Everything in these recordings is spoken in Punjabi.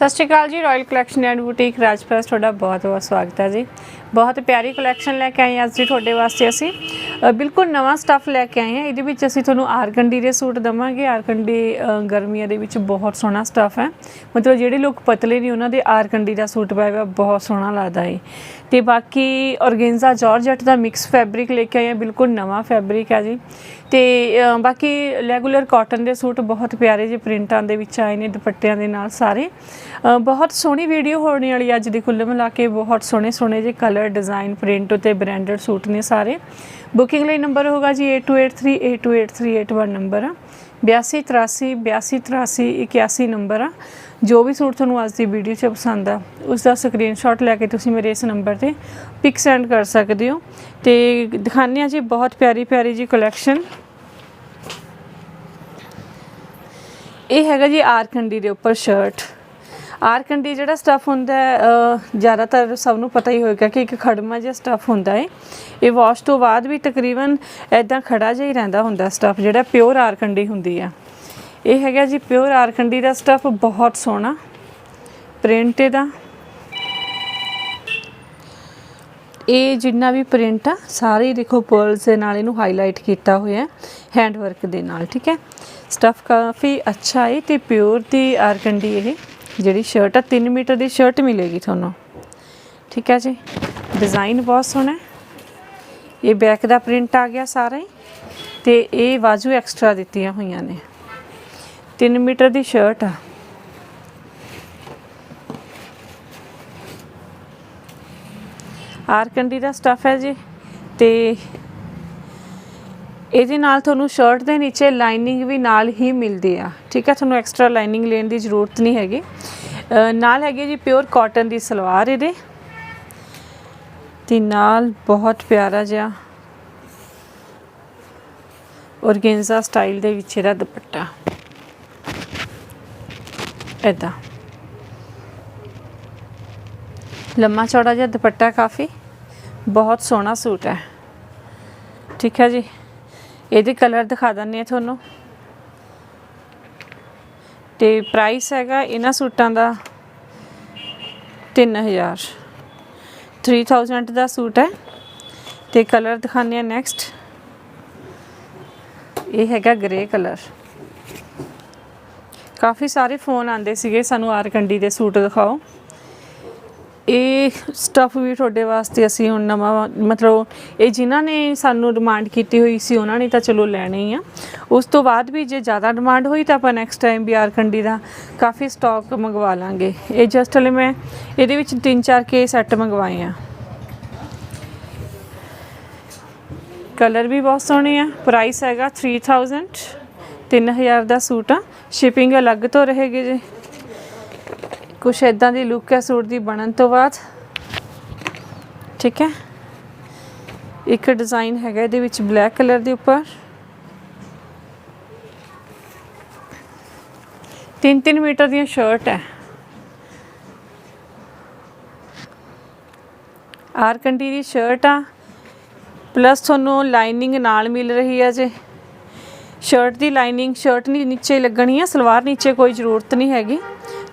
ਸਤਿ ਸ਼੍ਰੀ ਅਕਾਲ ਜੀ ਰਾਇਲ ਕਲੈਕਸ਼ਨ ਐਂਡ ਬੁਟੀਕ ਰਾਜਪਾਸ ਤੁਹਾਡਾ ਬਹੁਤ ਬਹੁਤ ਸਵਾਗਤ ਹੈ ਜੀ। ਬਹੁਤ ਪਿਆਰੀ ਕਲੈਕਸ਼ਨ ਲੈ ਕੇ ਆਏ ਹਾਂ ਅੱਜ ਜੀ ਤੁਹਾਡੇ ਵਾਸਤੇ ਅਸੀਂ। ਬਿਲਕੁਲ ਨਵਾਂ ਸਟੱਫ ਲੈ ਕੇ ਆਏ ਹਾਂ। ਇਹਦੇ ਵਿੱਚ ਅਸੀਂ ਤੁਹਾਨੂੰ ਆਰਕੰਡੀ ਦੇ ਸੂਟ ਦਵਾਂਗੇ। ਆਰਕੰਡੀ ਗਰਮੀਆਂ ਦੇ ਵਿੱਚ ਬਹੁਤ ਸੋਹਣਾ ਸਟੱਫ ਹੈ। ਮਤਲਬ ਜਿਹੜੇ ਲੋਕ ਪਤਲੇ ਨਹੀਂ ਉਹਨਾਂ ਦੇ ਆਰਕੰਡੀ ਦਾ ਸੂਟ ਪਾਇਆ ਹੋਇਆ ਬਹੁਤ ਸੋਹਣਾ ਲੱਗਦਾ ਹੈ ਤੇ ਬਾਕੀ ਔਰਗੇਂਜ਼ਾ ਜਾਰਜਟ ਦਾ ਮਿਕਸ ਫੈਬਰਿਕ ਲੈ ਕੇ ਆਏ ਹਾਂ। ਬਿਲਕੁਲ ਨਵਾਂ ਫੈਬਰਿਕ ਹੈ ਜੀ। ਤੇ ਬਾਕੀ ਰੈਗੂਲਰ ਕਾਟਨ ਦੇ ਸੂਟ ਬਹੁਤ ਪਿਆਰੇ ਜਿਹੇ ਪ੍ਰਿੰਟਾਂ ਦੇ ਵਿੱਚ ਆਏ ਨੇ, ਦੁਪੱਟਿਆਂ ਦੇ ਨਾਲ ਸਾਰੇ। ਬਹੁਤ ਸੋਹਣੀ ਵੀਡੀਓ ਹੋਣੀ ਵਾਲੀ ਅੱਜ ਦੀ ਕੁੱਲ ਮਿਲਾ ਕੇ, ਬਹੁਤ ਸੋਹਣੇ ਸੋਹਣੇ ਜੇ ਕਲਰ ਡਿਜ਼ਾਈਨ ਪ੍ਰਿੰਟ ਉਤੇ ਬ੍ਰਾਂਡਡ ਸੂਟ ਨੇ ਸਾਰੇ। ਬੁਕਿੰਗ ਲਈ ਨੰਬਰ ਹੋਗਾ ਜੀ 8283828381 ਨੰਬਰ ਆ 8283 8283 81 ਨੰਬਰ ਆ। ਜੋ ਵੀ ਸੂਟ ਤੁਹਾਨੂੰ ਅੱਜ ਦੀ ਵੀਡੀਓ 'ਚ ਪਸੰਦ ਆ ਉਸ ਦਾ ਸਕਰੀਨਸ਼ਾਟ ਲੈ ਕੇ ਤੁਸੀਂ ਮੇਰੇ ਇਸ ਨੰਬਰ ਤੇ ਪਿਕ ਸੈਂਡ ਕਰ ਸਕਦੇ ਹੋ। ਤੇ ਦਿਖਾਉਂਦੇ ਆ ਜੀ ਬਹੁਤ ਪਿਆਰੀ ਪਿਆਰੀ ਜੀ ਕਲੈਕਸ਼ਨ ਇਹ ਹੈਗਾ ਜੀ ਆਰਕੰਡੀ ਦੇ ਉੱਪਰ ਸ਼ਰਟ ਆਰਕੰਡੀ ਜਿਹੜਾ ਸਟੱਫ ਹੁੰਦਾ ਹੈ ਜ਼ਿਆਦਾਤਰ ਸਭ ਨੂੰ ਪਤਾ ਹੀ ਹੋਏਗਾ ਕਿ ਇੱਕ ਖੜਮਾ ਜਿਹਾ ਸਟੱਫ ਹੁੰਦਾ ਹੈ ਇਹ ਵਾਸ਼ ਤੋਂ ਬਾਅਦ ਵੀ ਤਕਰੀਬਨ ਐਦਾਂ ਖੜਾ ਜਿਹਾ ਹੀ ਰਹਿੰਦਾ ਹੁੰਦਾ ਸਟੱਫ ਜਿਹੜਾ ਪਿਓਰ ਆਰ ਕੰਡੀ ਹੁੰਦੀ ਆ। ਇਹ ਹੈਗਾ ਜੀ ਪਿਓਰ ਆਰਕੰਡੀ ਦਾ ਸਟੱਫ ਬਹੁਤ ਸੋਹਣਾ। ਪ੍ਰਿੰਟ ਇਹਦਾ। ਇਹ ਜਿੰਨਾ ਵੀ ਪ੍ਰਿੰਟ ਆ, ਸਾਰੇ ਹੀ ਦੇਖੋ ਪਰਲਸ ਦੇ ਨਾਲ ਇਹਨੂੰ ਹਾਈਲਾਈਟ ਕੀਤਾ ਹੋਇਆ ਹੈ ਹੈਂਡ ਵਰਕ ਦੇ ਨਾਲ, ਠੀਕ ਹੈ। ਸਟੱਫ ਕਾਫੀ ਅੱਛਾ ਹੈ ਤੇ ਪਿਓਰ ਦੀ ਆਰਕੰਡੀ ਇਹ। ਜਿਹੜੀ ਸ਼ਰਟ ਆ 3 ਮੀਟਰ ਦੀ ਸ਼ਰਟ ਮਿਲੇਗੀ ਤੁਹਾਨੂੰ। ਠੀਕ ਹੈ ਜੀ? ਡਿਜ਼ਾਈਨ ਬਹੁਤ ਸੋਹਣਾ ਇਹ ਬੈਕ ਦਾ ਪ੍ਰਿੰਟ ਆ ਗਿਆ ਸਾਰਾ ਹੀ। ਤੇ ਇਹ ਬਾਜੂ ਐਕਸਟਰਾ ਦਿੱਤੀਆਂ ਹੋਈਆਂ ਨੇ। 3 ਮੀਟਰ ਦੀ ਸ਼ਰਟ ਆ। ਆਰਕੰਡੀ ਦਾ ਸਟੱਫ ਹੈ ਜੀ। ਤੇ ਇਹਦੇ ਨਾਲ ਤੁਹਾਨੂੰ ਸ਼ਰਟ ਦੇ ਨੀਚੇ ਲਾਈਨਿੰਗ ਵੀ ਨਾਲ ਹੀ ਮਿਲਦੀ ਆ। ਠੀਕ ਹੈ ਤੁਹਾਨੂੰ ਐਕਸਟਰਾ ਲਾਈਨਿੰਗ ਲੈਣ ਦੀ ਜ਼ਰੂਰਤ ਨਹੀਂ ਹੈਗੀ। ਨਾਲ ਹੈਗੀ ਜੀ ਪਿਓਰ ਕਾਟਨ ਦੀ ਸਲਵਾਰ ਇਹਦੇ। ਤੇ ਨਾਲ ਬਹੁਤ ਪਿਆਰਾ ਜਿਹਾ ਔਰਗੇਂਜ਼ਾ ਸਟਾਈਲ ਦੇ ਵਿੱਚ ਇਹਦਾ ਦੁਪੱਟਾ। ਐਦਾਂ ਲੰਮਾ ਚੌੜਾ ਜਿਹਾ ਦੁਪੱਟਾ ਕਾਫੀ। ਬਹੁਤ ਸੋਹਣਾ ਸੂਟ ਹੈ। ਠੀਕ ਹੈ ਜੀ? ਇਹਦੇ ਕਲਰ ਦਿਖਾ ਦਿੰਦੇ ਆ ਤੁਹਾਨੂੰ। ਤੇ ਪ੍ਰਾਈਸ ਹੈਗਾ ਇਹਨਾਂ ਸੂਟਾਂ ਦਾ 3000 3000 ਦਾ ਸੂਟ ਹੈ। ਤੇ ਕਲਰ ਦਿਖਾਉਂਦੇ ਆ ਨੈਕਸਟ ਇਹ ਹੈਗਾ ਗ੍ਰੇ ਕਲਰ ਕਾਫੀ ਸਾਰੇ ਫੋਨ ਆਉਂਦੇ ਸੀਗੇ ਸਾਨੂੰ ਆਰਕੰਡੀ ਦੇ ਸੂਟ ਦਿਖਾਓ। ਇਹ ਸਟੱਫ ਵੀ ਤੁਹਾਡੇ ਵਾਸਤੇ ਅਸੀਂ ਹੁਣ ਨਵਾਂ, ਮਤਲਬ ਇਹ ਜਿਨ੍ਹਾਂ ਨੇ ਸਾਨੂੰ ਡਿਮਾਂਡ ਕੀਤੀ ਹੋਈ ਸੀ, ਉਹਨਾਂ ਨੇ ਤਾਂ ਚਲੋ ਲੈਣੇ ਹੀ ਆ। ਉਸ ਤੋਂ ਬਾਅਦ ਵੀ ਜੇ ਜ਼ਿਆਦਾ ਡਿਮਾਂਡ ਹੋਈ ਤਾਂ ਆਪਾਂ ਨੈਕਸਟ ਟਾਈਮ ਵੀ ਆਰਕੰਡੀ ਦਾ ਕਾਫੀ ਸਟਾਕ ਮੰਗਵਾ ਲਾਂਗੇ। ਇਹ ਜਸਟ ਹਲੇ ਮੈਂ ਇਹਦੇ ਵਿੱਚ ਤਿੰਨ ਚਾਰ ਕੇ ਸੈੱਟ ਮੰਗਵਾਏ ਆ। ਕਲਰ ਵੀ ਬਹੁਤ ਸੋਹਣੇ ਆ। ਪ੍ਰਾਈਸ ਹੈਗਾ 3000 3000 ਦਾ ਸੂਟ ਆ। ਸ਼ਿਪਿੰਗ ਅਲੱਗ ਤੋਂ ਰਹੇਗੀ ਜੀ। ਕੁਛ ਇਦਾਂ ਦੀ ਲੁੱਕ ਹੈ ਸੂਟ ਦੀ ਬਣਨ ਤੋਂ ਬਾਅਦ। ਠੀਕ ਹੈ। ਇੱਕ ਡਿਜ਼ਾਈਨ ਹੈਗਾ ਇਹਦੇ ਵਿੱਚ ਬਲੈਕ ਕਲਰ ਦੇ ਉੱਪਰ। ਤਿੰਨ ਤਿੰਨ ਮੀਟਰ ਦੀਆਂ ਸ਼ਰਟ ਹੈ। ਆਰਕੰਡੀ ਦੀ ਸ਼ਰਟ ਆ। ਪਲੱਸ ਤੁਹਾਨੂੰ ਲਾਈਨਿੰਗ ਨਾਲ ਮਿਲ ਰਹੀ ਹੈ ਜੇ। ਸ਼ਰਟ ਦੀ ਲਾਈਨਿੰਗ ਸ਼ਰਟ ਨਹੀਂ ਨੀਚੇ ਲੱਗਣੀ ਆ, ਸਲਵਾਰ ਨੀਚੇ ਕੋਈ ਜ਼ਰੂਰਤ ਨਹੀਂ ਹੈਗੀ।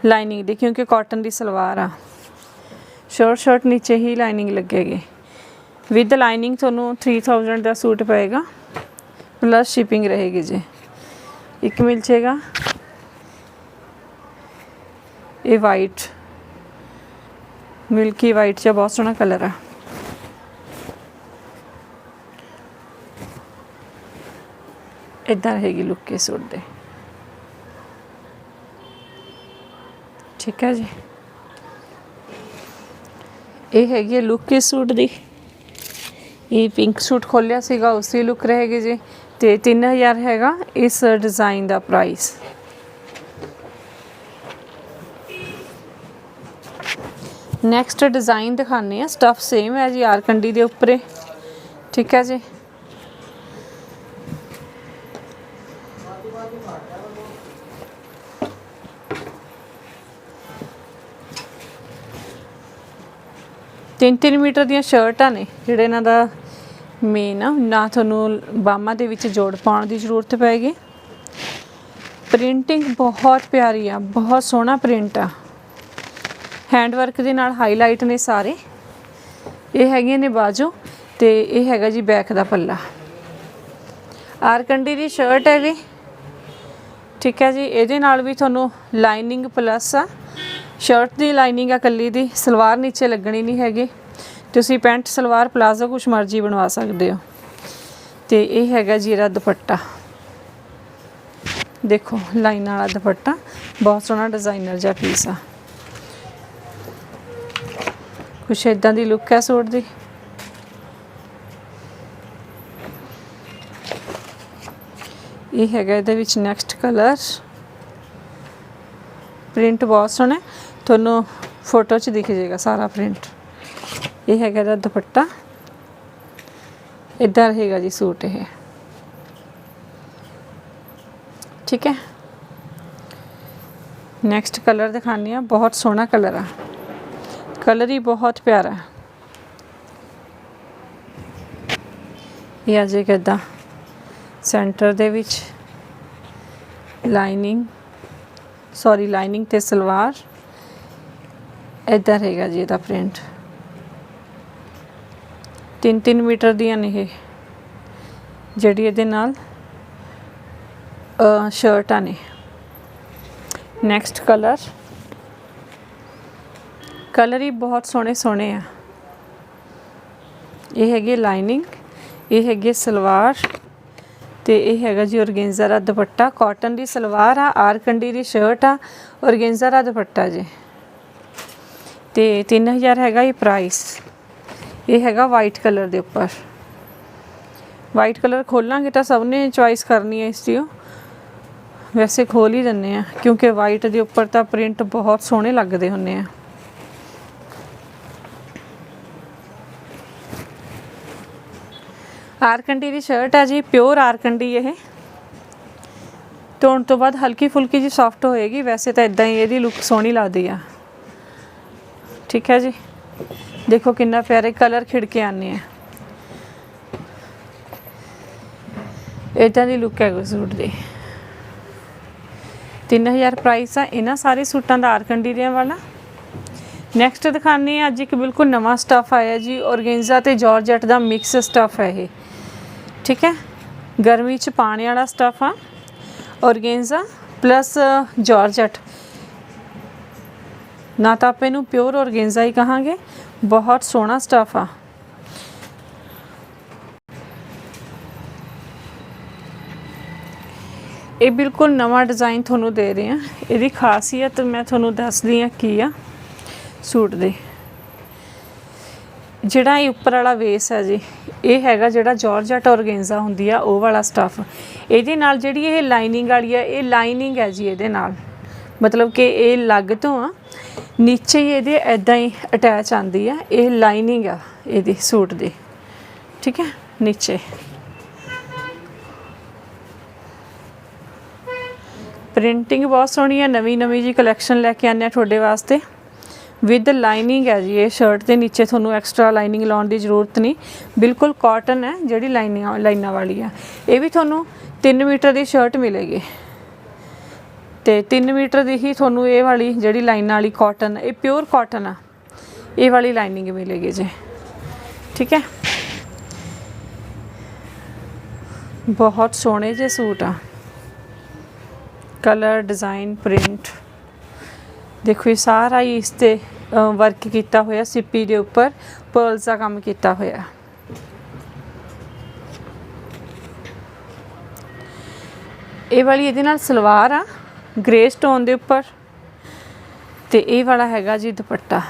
ਲਾਈਨਿੰਗ ਦੀ, ਕਿਉਂਕਿ ਕਾਟਨ ਦੀ ਸਲਵਾਰ ਆ। ਸ਼ੋਰਟ ਸ਼ੋਰਟ ਨੀਚੇ ਹੀ ਲਾਈਨਿੰਗ ਲੱਗੇਗੀ। ਵਿਦ ਲਾਈਨਿੰਗ ਤੁਹਾਨੂੰ 3000 ਦਾ ਸੂਟ ਪਏਗਾ। ਪਲੱਸ ਸ਼ਿਪਿੰਗ ਰਹੇਗੀ ਜੀ। ਇੱਕ ਮਿਲ ਜੇਗਾ ਇਹ ਵਾਈਟ ਮਿਲਕੀ ਵਾਈਟ ਜਿਹਾ ਬਹੁਤ ਸੋਹਣਾ ਕਲਰ ਆ। ਇਦਾਂ ਰਹੇਗੀ ਲੁੱਕ ਕੇ ਸੂਟ ਦੇ। ਠੀਕ ਹੈ ਜੀ। ਇਹ ਹੈਗੀ ਹੈ ਲੁੱਕ ਇਸ ਸੂਟ ਦੀ। ਇਹ ਪਿੰਕ ਸੂਟ ਖੋਲਿਆ ਸੀਗਾ, ਉਸੇ ਲੁੱਕ ਰਹੇਗੀ ਜੀ। ਤੇ 3000 ਹੈਗਾ ਇਸ ਡਿਜ਼ਾਈਨ ਦਾ ਪ੍ਰਾਈਸ ਨੈਕਸਟ ਡਿਜ਼ਾਈਨ ਦਿਖਾਣੇ ਆ ਸਟਫ ਸੇਮ ਹੈ ਜੀ, ਆਰਕੰਡੀ ਦੇ ਉੱਪਰ। ਠੀਕ ਹੈ ਜੀ। ਤਿੰਨ ਤਿੰਨ ਮੀਟਰ ਦੀਆਂ ਸ਼ਰਟਾਂ ਨੇ, ਜਿਹੜੇ ਇਹਨਾਂ ਦਾ ਮੇਨ ਆ। ਨਾ ਤੁਹਾਨੂੰ ਬਾਹਾਂ ਦੇ ਵਿੱਚ ਜੋੜ ਪਾਉਣ ਦੀ ਜ਼ਰੂਰਤ ਪਏਗੀ ਪ੍ਰਿੰਟਿੰਗ ਬਹੁਤ ਪਿਆਰੀ ਆ, ਬਹੁਤ ਸੋਹਣਾ ਪ੍ਰਿੰਟ ਆ। ਹੈਂਡ ਵਰਕ ਦੇ ਨਾਲ ਹਾਈਲਾਈਟ ਨੇ ਸਾਰੇ। ਇਹ ਹੈਗੀਆਂ ਨੇ ਬਾਜੂ ਤੇ ਇਹ ਹੈਗਾ ਜੀ ਬੈਕ ਦਾ ਪੱਲਾ। ਆਰਕੰਡੀ ਦੀ ਸ਼ਰਟ ਹੈ ਵੀ ਠੀਕ ਹੈ ਜੀ, ਇਹਦੇ ਨਾਲ ਵੀ ਤੁਹਾਨੂੰ ਲਾਈਨਿੰਗ ਪਲੱਸ ਆ। ਸ਼ਰਟ ਦੀ ਲਾਈਨਿੰਗ ਆ ਕੱਲੀ ਦੀ, ਸਲਵਾਰ ਨੀਚੇ ਲੱਗਣੀ ਨਹੀਂ ਹੈਗੀ। ਤੁਸੀਂ ਪੈਂਟ, ਸਲਵਾਰ, ਪਲਾਜ਼ੋ ਕੁਛ ਮਰਜ਼ੀ ਬਣਵਾ ਸਕਦੇ ਹੋ। ਤੇ ਇਹ ਹੈਗਾ ਜੀ ਇਹਦਾ ਦੁਪੱਟਾ। ਦੇਖੋ, ਲਾਈਨ ਵਾਲਾ ਦੁਪੱਟਾ, ਬਹੁਤ ਸੋਹਣਾ ਡਿਜ਼ਾਈਨਰ ਜਿਹਾ ਪੀਸ ਆ। ਕੁਛ ਇਦਾਂ ਦੀ ਲੁੱਕ ਹੈ ਸੂਟ ਦੀ। ਇਹ ਹੈਗਾ ਇਹਦੇ ਵਿੱਚ ਨੈਕਸਟ ਕਲਰ ਪ੍ਰਿੰਟ ਬਹੁਤ ਸੋਹਣਾ ਤੁਹਾਨੂੰ ਫੋਟੋ 'ਚ ਦਿਖ ਜਾਏਗਾ ਸਾਰਾ ਪ੍ਰਿੰਟ ਇਹ ਹੈਗਾ ਇਹਦਾ ਦੁਪੱਟਾ ਇਦਾਂ ਰਹੇਗਾ ਜੀ ਸੂਟ ਇਹ ਠੀਕ ਹੈ ਨੈਕਸਟ ਕਲਰ ਦਿਖਾਣੀ ਆ ਬਹੁਤ ਸੋਹਣਾ ਕਲਰ ਆ ਕਲਰ ਹੀ ਬਹੁਤ ਪਿਆਰਾ ਹੈ ਇਹ ਅਜੇ ਕਿਦਾਂ ਸੈਂਟਰ ਦੇ ਵਿੱਚ ਲਾਈਨਿੰਗ ਸੌਰੀ ਲਾਈਨਿੰਗ ਤੇ ਸਲਵਾਰ ਇਦਾਂ ਰਹੇਗਾ ਜੀ ਇਹਦਾ ਪ੍ਰਿੰਟ 3-3 ਮੀਟਰ ਦੀਆਂ ਨੇ ਇਹ। ਜਿਹੜੀ ਇਹਦੇ ਨਾਲ ਸ਼ਰਟਾਂ ਨੇ। ਨੈਕਸਟ ਕਲਰ ਕਲਰ ਹੀ ਬਹੁਤ ਸੋਹਣੇ ਸੋਹਣੇ ਆ। ਇਹ ਹੈਗੀ ਲਾਈਨਿੰਗ ਇਹ ਹੈਗੀ ਸਲਵਾਰ, ਤੇ ਇਹ ਹੈਗਾ ਜੀ ਔਰਗੇਂਜ਼ਾ ਦਾ ਦੁਪੱਟਾ। ਕਾਟਨ ਦੀ ਸਲਵਾਰ ਆ, ਆਰਕੰਡੀ ਦੀ ਸ਼ਰਟ ਆ ਔਰਗੇਂਜ਼ਾ ਦਾ ਦੁਪੱਟਾ ਜੀ। ਤੇ 3000 ਹੈਗਾ ਇਹ ਪ੍ਰਾਈਸ ਇਹ ਹੈਗਾ ਵਾਈਟ ਕਲਰ ਦੇ ਉੱਪਰ। ਵਾਈਟ ਕਲਰ ਖੋਲਾਂਗੇ ਤਾਂ ਸਭ ਨੇ ਚੁਆਇਸ ਕਰਨੀ ਹੈ ਇਸ ਦੀ ਵੈਸੇ ਖੋਲ ਹੀ ਦਿੰਨੇ ਆ ਕਿਉਂਕਿ ਵਾਈਟ ਦੇ ਉੱਪਰ ਤਾਂ ਪ੍ਰਿੰਟ ਬਹੁਤ ਸੋਹਣੇ ਲੱਗਦੇ ਹੁੰਨੇ ਆ। ਆਰਕੰਡੀ ਦੀ ਸ਼ਰਟ ਹੈ ਜੀ ਪਿਓਰ ਆਰਕੰਡੀ ਇਹ। ਧੋਣ ਤੋਂ ਬਾਅਦ ਹਲਕੀ ਫੁਲਕੀ ਜੀ ਸੌਫਟ ਹੋਏਗੀ, ਵੈਸੇ ਤਾਂ ਇਦਾਂ ਹੀ ਇਹਦੀ ਲੁੱਕ ਸੋਹਣੀ ਲੱਗਦੀ ਆ। ਠੀਕ ਹੈ ਜੀ। ਦੇਖੋ ਕਿੰਨਾ ਪਿਆਰੇ ਕਲਰ ਖਿੜ ਕੇ ਆਨੇ ਆ। ਇਦਾਂ ਦੀ ਲੁੱਕ ਹੈ ਸੂਟ ਦੀ। 3000 ਪ੍ਰਾਈਸ ਆ, ਇਹਨਾਂ ਸਾਰੇ ਸੂਟਾਂ ਦਾ ਆਰਕੰਡੀ ਦੇ ਵਾਲਾ। ਨੈਕਸਟ ਦਿਖਾਣੇ ਆ ਅੱਜ ਇੱਕ ਬਿਲਕੁਲ ਨਵਾਂ ਸਟਫ ਆਇਆ ਜੀ ਔਰਗੇਂਜ਼ਾ ਤੇ ਜਾਰਜਟ ਦਾ ਮਿਕਸ ਸਟਫ ਹੈ ਇਹ। ਠੀਕ ਹੈ? ਗਰਮੀ ਚ ਪਾਣੇ ਵਾਲਾ ਸਟਫ ਆ ਔਰਗੇਂਜ਼ਾ ਪਲੱਸ ਜਾਰਜਟ ਨਾ ਤਾਂ ਆਪਾਂ ਇਹਨੂੰ ਪਿਓਰ ਔਰਗੇਂਜ਼ਾ ਹੀ ਕਹਾਂਗੇ। ਬਹੁਤ ਸੋਹਣਾ ਸਟਫ ਆ। ਇਹ ਬਿਲਕੁਲ ਨਵਾਂ ਡਿਜ਼ਾਈਨ ਤੁਹਾਨੂੰ ਦੇ ਰਹੇ ਆ ਇਹਦੀ ਖਾਸੀਅਤ ਮੈਂ ਤੁਹਾਨੂੰ ਦੱਸਦੀ ਆ ਕੀ ਆ ਸੂਟ ਦੇ। ਜਿਹੜਾ ਇਹ ਉੱਪਰ ਵਾਲਾ ਵੇਸ ਹੈ ਜੀ, ਇਹ ਹੈਗਾ ਜਿਹੜਾ ਜਾਰਜਟ ਔਰਗੇਂਜ਼ਾ ਹੁੰਦੀ ਆ, ਉਹ ਵਾਲਾ ਸਟਫ ਇਹਦੇ ਨਾਲ ਜਿਹੜੀ ਇਹ ਲਾਈਨਿੰਗ ਵਾਲੀ ਆ, ਇਹ ਲਾਈਨਿੰਗ ਹੈ ਜੀ ਇਹਦੇ ਨਾਲ। ਮਤਲਬ ਕਿ ਇਹ ਲੱਗ ਤੋਂ ਆ। ਨੀਚੇ ਹੀ ਇਹਦੇ ਐਦਾਂ ਹੀ ਅਟੈਚ ਆਂਦੀ ਆ, ਇਹ ਲਾਈਨਿੰਗ ਆ ਇਹਦੀ ਸੂਟ ਦੀ। ਠੀਕ ਹੈ? ਨੀਚੇ। ਪ੍ਰਿੰਟਿੰਗ ਬਹੁਤ ਸੋਹਣੀ ਹੈ ਨਵੀਂ ਨਵੀਂ ਜੀ ਕਲੈਕਸ਼ਨ ਲੈ ਕੇ ਆਨੇ ਆ ਤੁਹਾਡੇ ਵਾਸਤੇ। ਵਿਦ ਲਾਈਨਿੰਗ ਹੈ ਜੀ, ਇਹ ਸ਼ਰਟ ਦੇ ਨੀਚੇ ਤੁਹਾਨੂੰ ਐਕਸਟਰਾ ਲਾਈਨਿੰਗ ਲਾਉਣ ਦੀ ਜ਼ਰੂਰਤ ਨਹੀਂ। ਬਿਲਕੁਲ ਕਾਟਨ ਹੈ ਜਿਹੜੀ ਲਾਈਨਾਂ ਲਾਈਨਾਂ ਵਾਲੀ ਆ। ਇਹ ਵੀ ਤੁਹਾਨੂੰ 3 ਮੀਟਰ ਦੀ ਸ਼ਰਟ ਮਿਲੇਗੀ। ਤੇ 3 ਮੀਟਰ ਦੀ ਹੀ ਤੁਹਾਨੂੰ ਇਹ ਵਾਲੀ ਜਿਹੜੀ ਲਾਈਨਾਂ ਵਾਲੀ ਕਾਟਨ ਇਹ ਪਿਓਰ ਕਾਟਨ ਆ। ਇਹ ਵਾਲੀ ਲਾਈਨਿੰਗ ਮਿਲੇਗੀ ਜੀ। ਠੀਕ ਹੈ? ਬਹੁਤ ਸੋਹਣੇ ਜਿਹੇ ਸੂਟ ਆ। ਕਲਰ ਡਿਜ਼ਾਈਨ ਪ੍ਰਿੰਟ ਦੇਖੋ ਇਹ ਸਾਰਾ ਹੀ ਇਸ ਤੇ ਵਰਕ ਕੀਤਾ ਹੋਇਆ, ਸਿੱਪੀ ਦੇ ਉੱਪਰ ਪਰਲਸ ਦਾ ਕੰਮ ਕੀਤਾ ਹੋਇਆ। ਇਹ ਵਾਲੀ ਇਹਦੇ ਨਾਲ ਸਲਵਾਰ ਆ। ਗ੍ਰੇ ਸਟੋਨ ਦੇ ਉੱਪਰ। ਤੇ ਇਹ ਵਾਲਾ ਹੈਗਾ ਜੀ ਦੁਪੱਟਾ।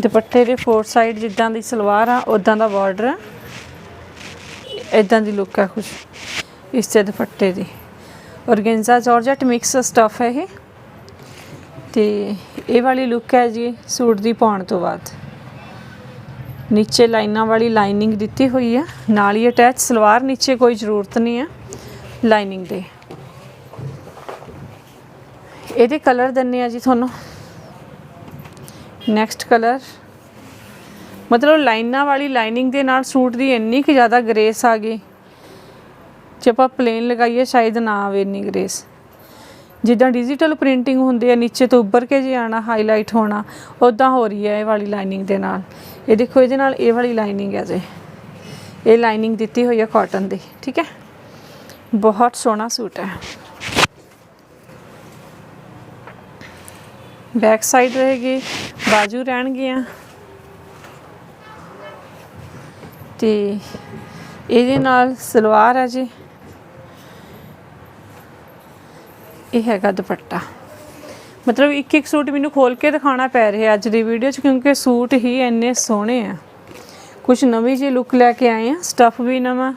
ਦੁਪੱਟੇ ਦੇ ਫੋਰ ਸਾਈਡ ਜਿੱਦਾਂ ਦੀ ਸਲਵਾਰ ਆ ਉਦਾਂ ਦਾ ਬਾਰਡਰ ਆ। ਇਦਾਂ ਦੀ ਲੁੱਕ ਆ ਕੁਝ ਇਸ ਤੇ ਦੁਪੱਟੇ ਦੀ। ਔਰਗੈਂਜ਼ਾ ਜਾਰਜਟ ਮਿਕਸ ਸਟਫ ਹੈ ਇਹ। ਤੇ ਇਹ ਵਾਲੀ ਲੁੱਕ ਹੈ ਜੀ ਸੂਟ ਦੀ ਪਾਉਣ ਤੋਂ ਬਾਅਦ। ਨੀਚੇ ਲਾਈਨਾਂ ਵਾਲੀ ਲਾਈਨਿੰਗ ਦਿੱਤੀ ਹੋਈ ਆ ਨਾਲ ਹੀ ਅਟੈਚ ਸਲਵਾਰ ਨੀਚੇ ਕੋਈ ਜ਼ਰੂਰਤ ਨਹੀਂ ਹੈ ਲਾਈਨਿੰਗ ਦੇ। ਇਹਦੇ ਕਲਰ ਦਿੰਨੇ ਆ ਜੀ ਤੁਹਾਨੂੰ। Next colour. ਮਤਲਬ ਲਾਈਨਾਂ ਵਾਲੀ ਲਾਈਨਿੰਗ ਦੇ ਨਾਲ ਸੂਟ ਦੀ ਇੰਨੀ ਕਿ ਜ਼ਿਆਦਾ ਗ੍ਰੇਸ ਆ ਗਈ ਜੇ ਆਪਾਂ ਪਲੇਨ ਲਗਾਈਏ ਸ਼ਾਇਦ ਨਾ ਆਵੇ ਇੰਨੀ ਗ੍ਰੇਸ। ਜਿੱਦਾਂ ਡਿਜੀਟਲ ਪ੍ਰਿੰਟਿੰਗ ਹੁੰਦੀ ਹੈ, ਨੀਚੇ ਤੋਂ ਉੱਭਰ ਕੇ ਜੇ ਆਣਾ ਹਾਈਲਾਈਟ ਹੋਣਾ ਉਦਾਂ ਹੋ ਰਹੀ ਹੈ ਇਹ ਵਾਲੀ ਲਾਈਨਿੰਗ ਦੇ ਨਾਲ। ਇਹ ਦੇਖੋ, ਇਹਦੇ ਨਾਲ ਇਹ ਵਾਲੀ ਲਾਈਨਿੰਗ ਹੈ ਜੇ। ਇਹ ਲਾਈਨਿੰਗ ਦਿੱਤੀ ਹੋਈ ਹੈ ਕਾਟਨ ਦੀ, ਠੀਕ ਹੈ? ਬਹੁਤ ਸੋਹਣਾ ਸੂਟ ਹੈ। ਬੈਕ ਸਾਈਡ ਰਹੇਗੀ, ਬਾਜੂ ਰਹਿਣਗੀਆਂ। ਤੇ ਇਹਦੇ ਨਾਲ ਸਲਵਾਰ ਹੈ ਜੀ। ਇਹ ਹੈਗਾ ਦੁਪੱਟਾ। ਮਤਲਬ ਇੱਕ ਇੱਕ ਸੂਟ ਮੈਨੂੰ ਖੋਲ ਕੇ ਦਿਖਾਉਣਾ ਪੈ ਰਿਹਾ ਅੱਜ ਦੀ ਵੀਡੀਓ 'ਚ, ਕਿਉਂਕਿ ਸੂਟ ਹੀ ਇੰਨੇ ਸੋਹਣੇ ਆ। ਕੁਝ ਨਵੀਂ ਜਿਹੀ ਲੁੱਕ ਲੈ ਕੇ ਆਏ ਆ ਸਟਫ ਵੀ ਨਵਾਂ।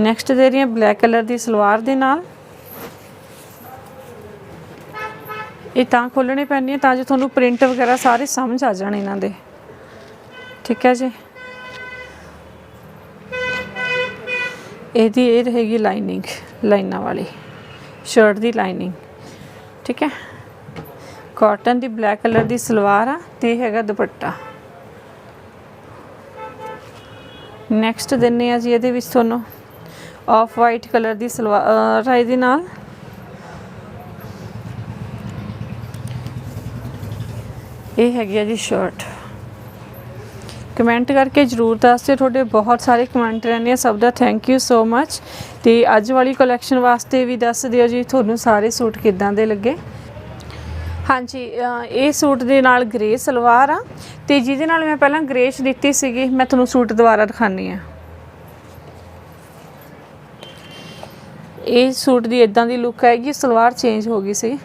ਨੈਕਸਟ ਦੇ ਰਹੀ ਹੈ ਬਲੈਕ ਕਲਰ ਦੀ ਸਲਵਾਰ ਦੇ ਨਾਲ। ਇਹ ਤਾਂ ਖੋਲਣੇ ਪੈਣੇ ਤਾਂ ਜੋ ਤੁਹਾਨੂੰ ਪ੍ਰਿੰਟ ਵਗੈਰਾ ਸਾਰੇ ਸਮਝ ਆ ਜਾਣ ਇਹਨਾਂ ਦੇ। ਠੀਕ ਹੈ ਜੀ? ਇਹਦੀ ਇਹ ਰਹੇਗੀ ਲਾਈਨਿੰਗ ਲਾਈਨਾਂ ਵਾਲੀ ਸ਼ਰਟ ਦੀ ਲਾਈਨਿੰਗ ਠੀਕ ਹੈ? ਕਾਟਨ ਦੀ ਬਲੈਕ ਕਲਰ ਦੀ ਸਲਵਾਰ ਆ ਤੇ ਇਹ ਹੈਗਾ ਦੁਪੱਟਾ। ਨੈਕਸਟ ਦਿੰਨੇ ਆ ਜੀ ਇਹਦੇ ਵਿੱਚ ਤੁਹਾਨੂੰ ਆਫ ਵਾਈਟ ਕਲਰ ਦੀ ਸਲਵਾਰ ਆ ਇਹਦੇ ਨਾਲ। ਇਹ ਹੈਗੀ ਆ ਜੀ ਸ਼ਰਟ ਕਮੈਂਟ ਕਰਕੇ ਜਰੂਰ ਦੱਸਿਓ ਤੁਹਾਡੇ ਬਹੁਤ ਸਾਰੇ ਕਮੈਂਟ ਰਹਿੰਦੇ ਆ। ਸਭ ਦਾ ਥੈਂਕ ਯੂ ਸੋ ਮੱਚ ਤੇ ਅੱਜ ਵਾਲੀ ਕਲੈਕਸ਼ਨ ਵਾਸਤੇ ਵੀ ਦੱਸ ਦਿਓ ਜੀ, ਤੁਹਾਨੂੰ ਸਾਰੇ ਸੂਟ ਕਿੱਦਾਂ ਦੇ ਲੱਗੇ? ਹਾਂਜੀ ਇਹ ਸੂਟ ਦੇ ਨਾਲ ਗ੍ਰੇ ਸਲਵਾਰ ਆ। ਤੇ ਜਿਹਦੇ ਨਾਲ ਮੈਂ ਪਹਿਲਾਂ ਗ੍ਰੇਸ਼ ਦਿੱਤੀ ਸੀਗੀ, ਮੈਂ ਤੁਹਾਨੂੰ ਸੂਟ ਦੁਬਾਰਾ ਦਿਖਾਨੀ ਆ ਇਹ ਸੂਟ ਦੀ ਇਦਾਂ ਦੀ ਲੁੱਕ ਆਏਗੀ ਸਲਵਾਰ ਚੇਂਜ ਹੋ ਗਈ ਸੀ।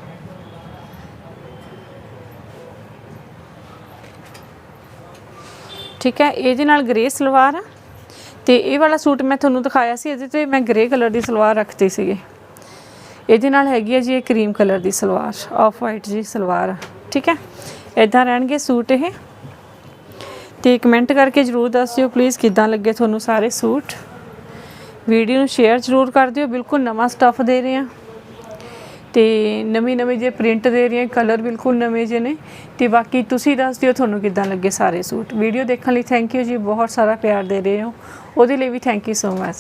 ਠੀਕ ਹੈ ਇਹਦੇ ਨਾਲ ਗ੍ਰੇ ਸਲਵਾਰ ਆ। ਤੇ ਇਹ ਵਾਲਾ ਸੂਟ ਮੈਂ ਤੁਹਾਨੂੰ ਦਿਖਾਇਆ ਸੀ ਇਹਦੇ ਤੇ ਮੈਂ ਗ੍ਰੇ ਕਲਰ ਦੀ ਸਲਵਾਰ ਰੱਖਤੀ ਸੀਗੀ। ਇਹਦੇ ਨਾਲ ਹੈਗੀ ਹੈ ਜੀ ਇਹ ਕਰੀਮ ਕਲਰ ਦੀ ਸਲਵਾਰ ਆਫ ਵਾਈਟ ਜੀ ਸਲਵਾਰ। ਆ, ਠੀਕ ਹੈ ਇਦਾਂ ਰਹਿਣਗੇ ਸੂਟ ਇਹ। ਤੇ ਕਮੈਂਟ ਕਰਕੇ ਜਰੂਰ ਦੱਸਿਓ ਪਲੀਜ਼ ਕਿੱਦਾਂ ਲੱਗੇ ਤੁਹਾਨੂੰ ਸਾਰੇ ਸੂਟ। ਵੀਡੀਓ ਨੂੰ ਸ਼ੇਅਰ ਜਰੂਰ ਕਰ ਦਿਓ ਬਿਲਕੁਲ ਨਵਾਂ ਸਟੱਫ ਦੇ ਰਹੇ ਆ ਤੇ ਨਵੇਂ ਨਵੇਂ ਜੇ ਪ੍ਰਿੰਟ ਦੇ ਰਹੀਆਂ, ਕਲਰ ਬਿਲਕੁਲ ਨਵੇਂ ਜੇ ਨੇ। ਤੇ ਬਾਕੀ ਤੁਸੀਂ ਦੱਸ ਦਿਓ ਤੁਹਾਨੂੰ ਕਿੱਦਾਂ ਲੱਗੇ ਸਾਰੇ ਸੂਟ। ਵੀਡੀਓ ਦੇਖਣ ਲਈ ਥੈਂਕ ਯੂ ਜੀ, ਬਹੁਤ ਸਾਰਾ ਪਿਆਰ ਦੇ ਰਹੇ ਹੋ। ਉਹਦੇ ਲਈ ਵੀ ਥੈਂਕ ਯੂ ਸੋ ਮੱਚ